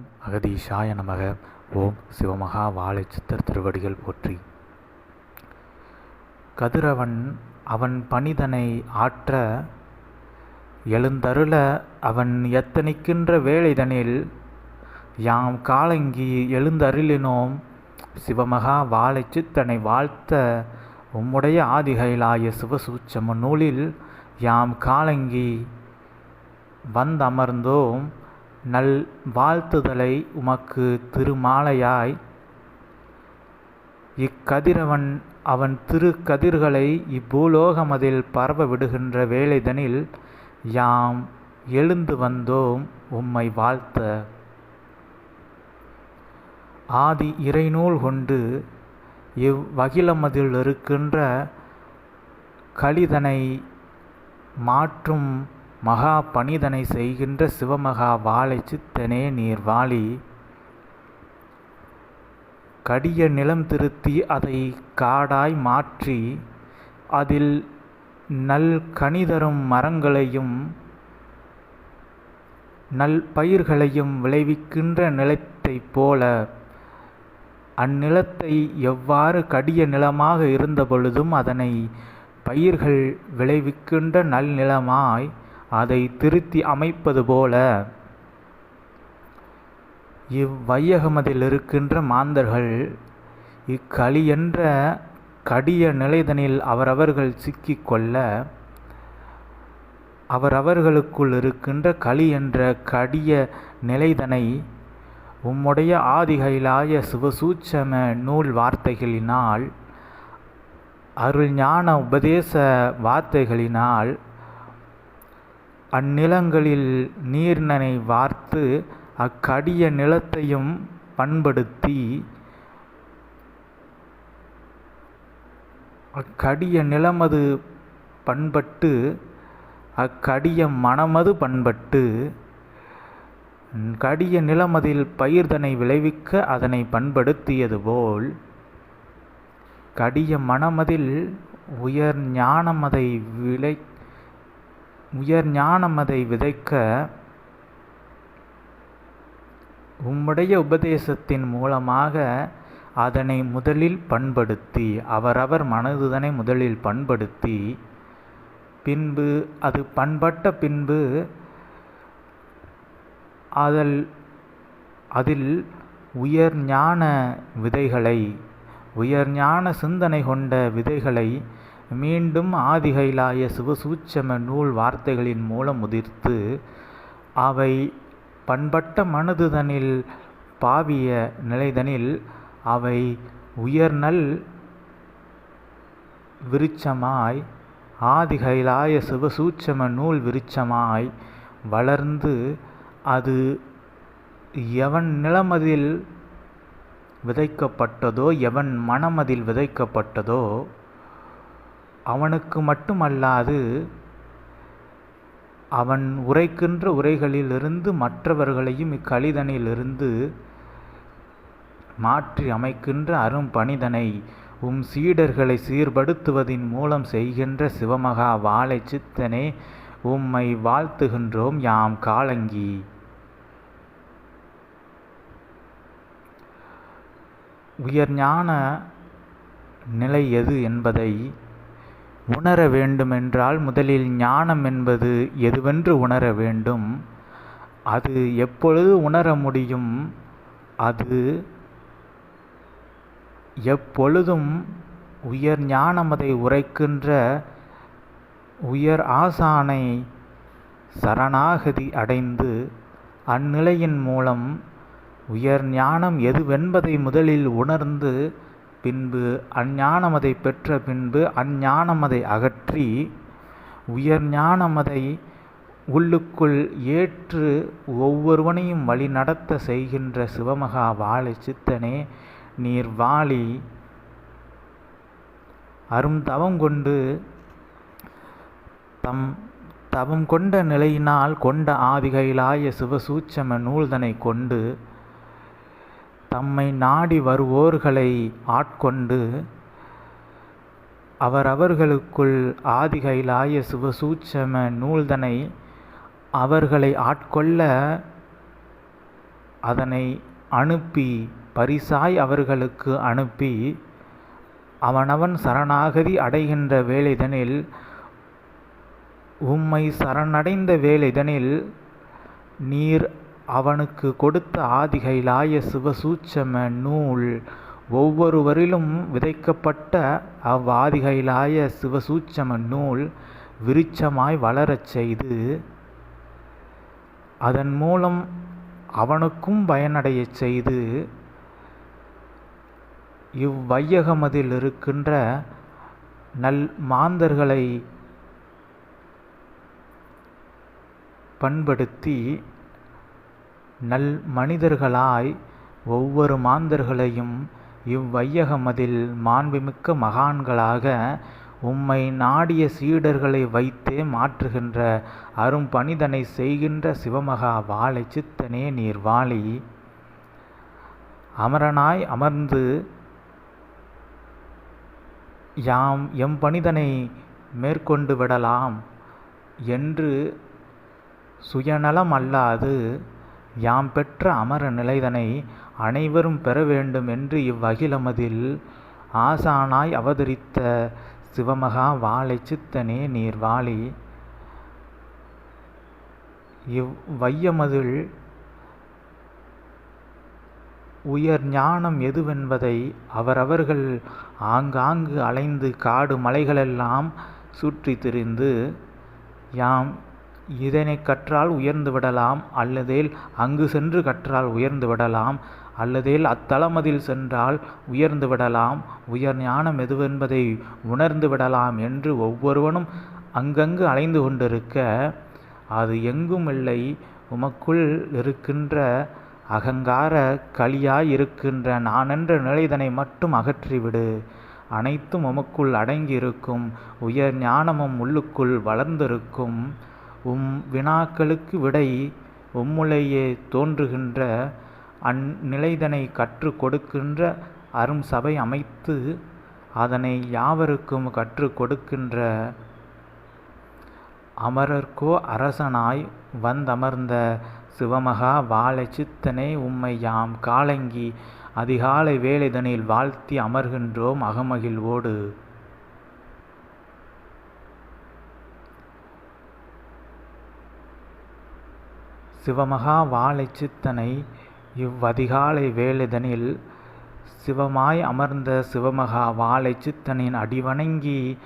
ஓம் அகதீஷாய நமக. ஓம் சிவமகா வாழை சித்தர் திருவடிகள் போற்றி. கதிரவன் அவன் பணிதனை ஆற்ற எழுந்தருள அவன் எத்தனிக்கின்ற வேளைதனில் யாம் காலங்கி எழுந்தருளினோம் சிவமகா வாழை சித்தனை வாழ்த்த உம்முடைய ஆதிகைலாய சிவசூச்சம நூலில் யாம் காலங்கி வந்தமர்ந்தோம் நல் வாழ்த்துதலை உமக்கு திருமாலையாய். இக்கதிரவன் அவன் திரு கதிர்களை இப்பூலோகமதில் பரவ விடுகின்ற வேளைதனில் யாம் எழுந்து வந்தோம் உம்மை வாழ்த்த. ஆதி இறைநூல் கொண்டு இவ்வகிலமதில் இருக்கின்ற கலிதனை மாற்றும் மகா பணிதனை செய்கின்ற சிவமகா வாழை சித்தனே நீர் வாழி. கடிய நிலம் திருத்தி அதை காடாய் மாற்றி அதில் நல் கனிதரும் மரங்களையும் நல் பயிர்களையும் விளைவிக்கின்ற நிலத்தைப் போல அந்நிலத்தை எவ்வாறு கடிய நிலமாக இருந்த பொழுதும் அதனை பயிர்கள் விளைவிக்கின்ற நல் நிலமாய் அதை திருத்தி அமைப்பது போல இவ்வையகமதில் இருக்கின்ற மாந்தர்கள் இக்களி என்ற கடிய நிலைதனில் அவரவர்கள் சிக்கிக்கொள்ள அவரவர்களுக்குள் இருக்கின்ற களி என்ற கடிய நிலைதனை உம்முடைய ஆதிகைலாய சிவசூட்சம நூல் வார்த்தைகளினால் அருள் ஞான உபதேச வார்த்தைகளினால் அந்நிலங்களில் நீர்நனை வார்த்து அக்கடிய நிலத்தையும் பண்படுத்தி அக்கடிய நிலமது பண்பட்டு அக்கடிய மனமது பண்பட்டு கடிய நிலமதில் பயிர்தனை விளைவிக்க அதனை பண்படுத்தியது போல் கடிய மனமதில் உயர் ஞானமதை விளை உயர் ஞானமதை விதைக்க உம்முடைய உபதேசத்தின் மூலமாக அதனை முதலில் பண்படுத்தி அவரவர் மனதுதனை முதலில் பண்படுத்தி பின்பு அது பண்பட்ட பின்பு அதில் அதில் உயர் ஞான விதைகளை உயர் ஞான சிந்தனை கொண்ட விதைகளை மீண்டும் ஆதிகைலாய சிவசூட்சம நூல் வார்த்தைகளின் மூலம் உதிர்த்து அவை பண்பட்ட மனதுதனில் பாவிய நிலைதனில் அவை உயர்நல் விருட்சமாய் ஆதிகைலாய சிவசூட்சம நூல் விருட்சமாய் வளர்ந்து அது எவன் நிலமதில் விதைக்கப்பட்டதோ எவன் மனமதில் விதைக்கப்பட்டதோ அவனுக்கு மட்டுமல்லாது அவன் உரைக்கின்ற உரைகளிலிருந்து மற்றவர்களையும் இக்கலிதனிலிருந்து மாற்றி அமைக்கின்ற அரும் பணிதனை உம் சீடர்களை சீர்படுத்துவதின் மூலம் செய்கின்ற சிவமகா வாழை சித்தனே உம்மை வாழ்த்துகின்றோம் யாம் காலங்கி. உயர் ஞான நிலை எது என்பதை உணர வேண்டுமென்றால் முதலில் ஞானம் என்பது எதுவென்று உணர வேண்டும்? அது எப்பொழுது உணர முடியும்? அது எப்பொழுதும் உயர் ஞானமதை உரைக்கின்ற உயர் ஆசானை சரணாகதி அடைந்து அந்நிலையின் மூலம் உயர் ஞானம் எதுவென்பதை முதலில் உணர்ந்து பின்பு அஞ்ஞானமதை பெற்ற பின்பு அஞ்ஞானமதை அகற்றி உயர் ஞானமதை உள்ளுக்குள் ஏற்று ஒவ்வொருவனையும் வழி நடத்த செய்கின்ற சிவமகா வாழை சித்தனே நீர் வாழி அரும் தவம் கொண்டு தம் தவம் கொண்ட நிலையினால் கொண்ட ஆதிகைலாய சிவசூட்சம நூல்தனை கொண்டு தம்மை நாடி வருவோர்களை ஆட்கொண்டு அவரவர்களுக்குள் ஆதிகைலாய சிவசூட்சம நூல்தனை அவர்களை ஆட்கொள்ள அதனை அனுப்பி பரிசாய் அவர்களுக்கு அனுப்பி அவனவன் சரணாகதி அடைகின்ற வேலைதனில் உம்மை சரணடைந்த வேலைதனில் நீர் அவனுக்கு கொடுத்த ஆதிகைலாய சிவசூட்சம நூல் ஒவ்வொருவரிலும் விதைக்கப்பட்ட அவ்வாதிகைலாய சிவசூட்சம நூல் விருட்சமாய் வளரச் செய்து அதன் மூலம் அவனுக்கும் பயனடையச் செய்து இவ்வையகமதில் இருக்கின்ற நல் மாந்தர்களை பண்படுத்தி நல் மனிதர்களாய் ஒவ்வொரு மாந்தர்களையும் இவ்வையகமதில் மாண்புமிக்க மகான்களாக உம்மை நாடிய சீடர்களை வைத்தே மாற்றுகின்ற அரும் பணிதனை செய்கின்ற சிவமகா வாழை சித்தனே நீர் வாழி அமரனாய் அமர்ந்து யாம் எம் பணிதனை மேற்கொண்டு விடலாம் என்று சுயநலம் அல்லாது யாம் பெற்ற அமர நிலைதனை அனைவரும் பெற வேண்டும் என்று இவ்வகிலமதில் ஆசானாய் அவதரித்த சிவமகா வாழை சித்தனே நீர் வாழி இவ்வையமதில் உயர் ஞானம் எதுவென்பதை அவரவர்கள் ஆங்காங்கு அலைந்து காடு மலைகளெல்லாம் சுற்றி திரிந்து யாம் இதனை கற்றால் உயர்ந்து விடலாம். அல்லதேல் அங்கு சென்று கற்றால் உயர்ந்து விடலாம். அல்லதேல் அத்தலமதில் சென்றால் உயர்ந்து விடலாம். உயர் ஞானம் எதுவென்பதை உணர்ந்து விடலாம் என்று ஒவ்வொருவனும் அங்கங்கு அலைந்து கொண்டிருக்க அது எங்கும் இல்லை. உமக்குள் இருக்கின்ற அகங்கார களியாய் இருக்கின்ற என்ற நிலைதனை மட்டும் அகற்றிவிடு. அனைத்தும் உமக்குள் அடங்கியிருக்கும். உயர் ஞானமும் உள்ளுக்குள் வளர்ந்திருக்கும். உம் வினாக்களுக்கு விடை உம்முலேயே தோன்றுகின்ற அந்நிலைதனை கற்றுக் கொடுக்கின்ற அரும் சபை அமைத்து அதனை யாவருக்கும் கற்றுக் கொடுக்கின்ற அமரர்க்கோ அரசனாய் வந்தமர்ந்த சிவமகா வாழை சித்தனை உம்மை யாம் காலங்கி அதிகாலை வேலைதனில் வாழ்த்தி அமர்கின்றோம் அகமகிழ்வோடு. சிவமகா வாழை சித்தனை இவ்வதிகாலை வேளைதனில் சிவமாய் அமர்ந்த சிவமகா வாழை சித்தனின் அடிவணங்கி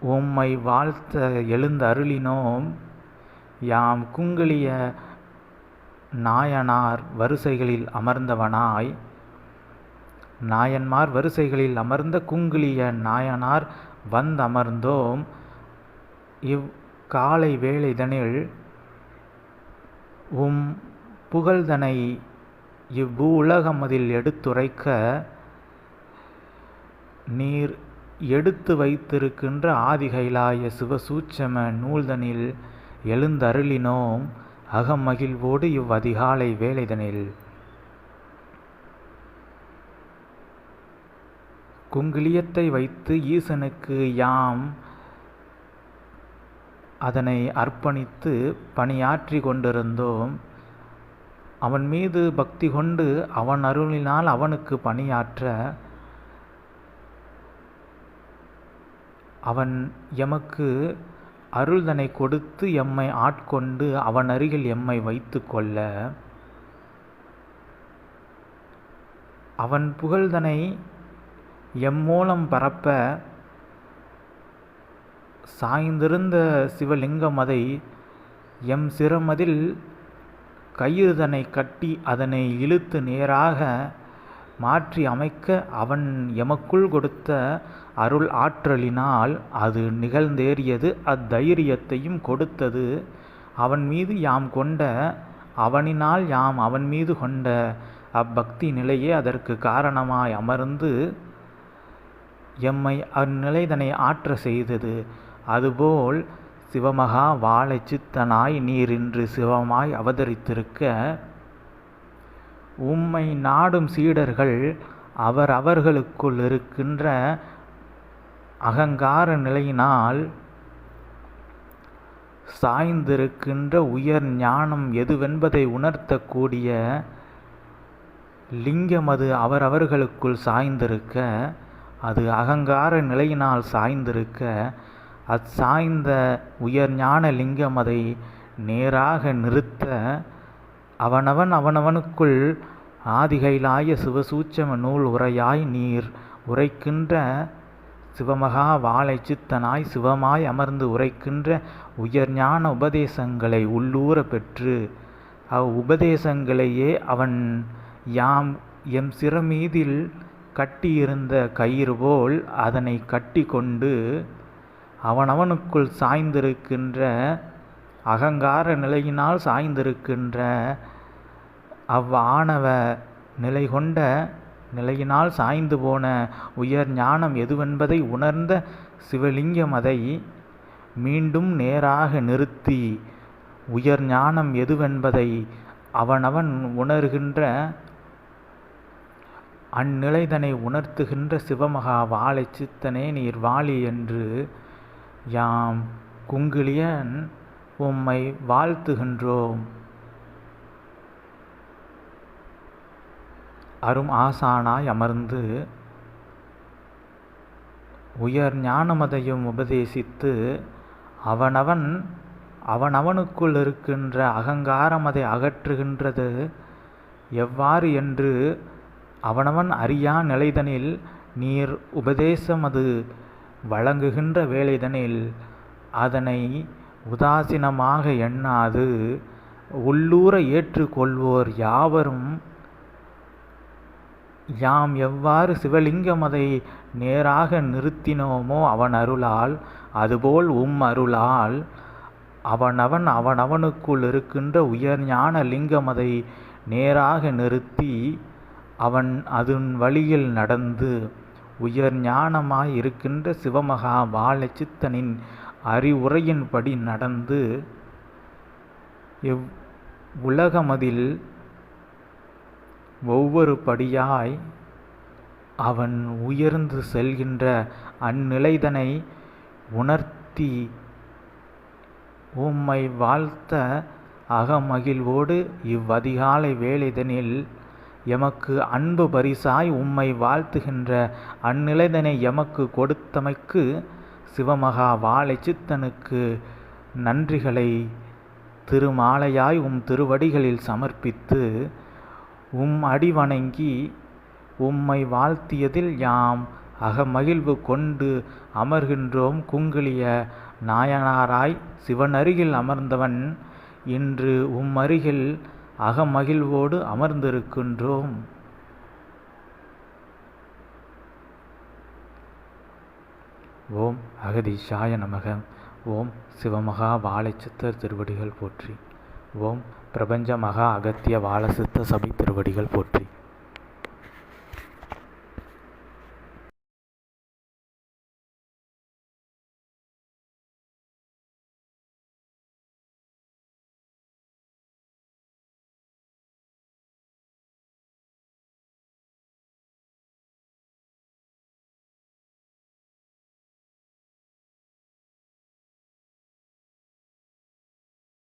உம்மை வாழ்த்த எழுந்தருளினோம் யாம் குங்கிலிய நாயனார் வரிசைகளில் அமர்ந்தவனாய். நாயன்மார் வரிசைகளில் அமர்ந்த குங்கிலிய நாயனார் வந்தமர்ந்தோம். இவ் காலை வேளைதனில் உம் புகழ்தனை இவ்வு உலகமதில் எடுத்துரைக்க நீர் எடுத்து வைத்திருக்கின்ற ஆதிகைலாய சிவசூட்சம நூல்தனில் எழுந்தருளினோம் அகமகிழ்வோடு இவ்வதிகாலை வேலைதனில் குங்கிலியத்தை வைத்து ஈசனுக்கு யாம் அதனை அர்ப்பணித்து பணியாற்றி கொண்டிருந்தோம். அவன் மீது பக்தி கொண்டு அவன் அருளினால் அவனுக்கு பணியாற்ற அவன் எமக்கு அருள்தனை கொடுத்து எம்மை ஆட்கொண்டு அவன் அருகில் எம்மை வைத்து கொள்ள. அவன் புகழ்தனை எம் மூலம் பரப்ப சாய்ந்திருந்த சிவலிங்கம் அதை எம் சிரமதில் கயிறுதனை கட்டி அதனை இழுத்து நேராக மாற்றி அமைக்க அவன் எமக்குள் கொடுத்த அருள் ஆற்றலினால் அது நிகழ்ந்தேறியது. அத்தைரியத்தையும் கொடுத்தது அவன் மீது யாம் கொண்ட அவனினால் யாம் அவன் மீது கொண்ட அப்பக்தி நிலையே அதற்கு காரணமாய் அமர்ந்து எம்மை அந்நிலைதனை ஆற்ற செய்தது. அதுபோல் சிவமகா வாழை சித்தனாய் நீர் இன்று சிவமாய் அவதரித்திருக்க உம்மை நாடும் சீடர்கள் அவர் அவர்களுக்குள் இருக்கின்ற அகங்கார நிலையினால் சாய்ந்திருக்கின்ற உயர் ஞானம் எதுவென்பதை உணர்த்தக்கூடிய லிங்கம் அது அவரவர்களுக்குள் சாய்ந்திருக்க அது அகங்கார நிலையினால் சாய்ந்திருக்க அச்சாய்ந்த உயர்ஞான லிங்கம் அதை நேராக நிறுத்த அவனவன் அவனவனுக்குள் ஆதிகைலாய சிவசூட்சம நூல் உரையாய் நீர் உரைக்கின்ற சிவமகா வாழை சித்தனாய் சிவமாய் அமர்ந்து உரைக்கின்ற உயர்ஞான உபதேசங்களை உள்ளூர பெற்று அவ் உபதேசங்களையே அவன் யாம் எம் சிறமீதில் கட்டியிருந்த கயிறு போல் அதனை கட்டி கொண்டு அவனவனுக்குள் சாய்ந்திருக்கின்ற அகங்கார நிலையினால் சாய்ந்திருக்கின்ற அவ்வாணவ நிலை கொண்ட நிலையினால் சாய்ந்து போன உயர் ஞானம் எதுவென்பதை உணர்ந்த சிவலிங்கம் அதை மீண்டும் நேராக நிறுத்தி உயர் ஞானம் எதுவென்பதை அவனவன் உணர்கின்ற அந்நிலைதனை உணர்த்துகின்ற சிவமகா வாழை சித்தனே நீர் வாழி என்று யாம் குங்கிலியன் உம்மை வாழ்த்துகின்றோம். அரும் ஆசானாய் அமர்ந்து உயர் ஞானமதையும் உபதேசித்து அவனவன் அவனவனுக்குள் இருக்கின்ற அகங்காரமதை அகற்றுகின்றது. எவ்வாறு என்று அவனவன் அறியா நிலைதனில் நீர் உபதேசமது வழங்குகின்ற வேலைதனில் அதனை உதாசீனமாக எண்ணாது. உள்ளூர ஏற்றுக்கொள்வோர் யாவரும் யாம் எவ்வாறு சிவலிங்கம் அதை நேராக நிறுத்தினோமோ அவன் அருளால் அதுபோல் உம் அருளால் அவனவன் அவனவனுக்குள் இருக்கின்ற உயர்ஞான லிங்கமதை லிங்கம் அதை நேராக நிறுத்தி அவன் அதன் வழியில் நடந்து உயர் ஞானமாய் இருக்கின்ற சிவமகா வாழச்சித்தனின் அறிவுரையின்படி நடந்து எவ் உலகமதில் ஒவ்வொரு படியாய் அவன் உயர்ந்து செல்கின்ற அந்நிலைதனை உணர்த்தி உம்மை வாழ்த்த அகமகிழ்வோடு இவ்வதிகாலை வேலைதனில் எமக்கு அன்பு பரிசாய் உம்மை வாழ்த்துகின்ற அந்நிலைதனை எமக்கு கொடுத்தமைக்கு சிவமகா வாழை சித்தனுக்கு நன்றிகளை திருமாலையாய் உம் திருவடிகளில் சமர்ப்பித்து உம் அடி வணங்கி உம்மை வாழ்த்தியதில் யாம் அகமகிழ்வு கொண்டு அமர்கின்றோம் குங்கிலிய நாயனாராய் சிவனருகில் அமர்ந்தவன். இன்று உம்மருகில் அகமகிழ்வோடு அமர்ந்திருக்கின்றோம். ஓம் அகதீஷாய நமக. ஓம் சிவமகா வாழைச்சித்தர் திருவடிகள் போற்றி. ஓம் பிரபஞ்ச மகா அகத்திய வாழசித்த சபை திருவடிகள் போற்றி.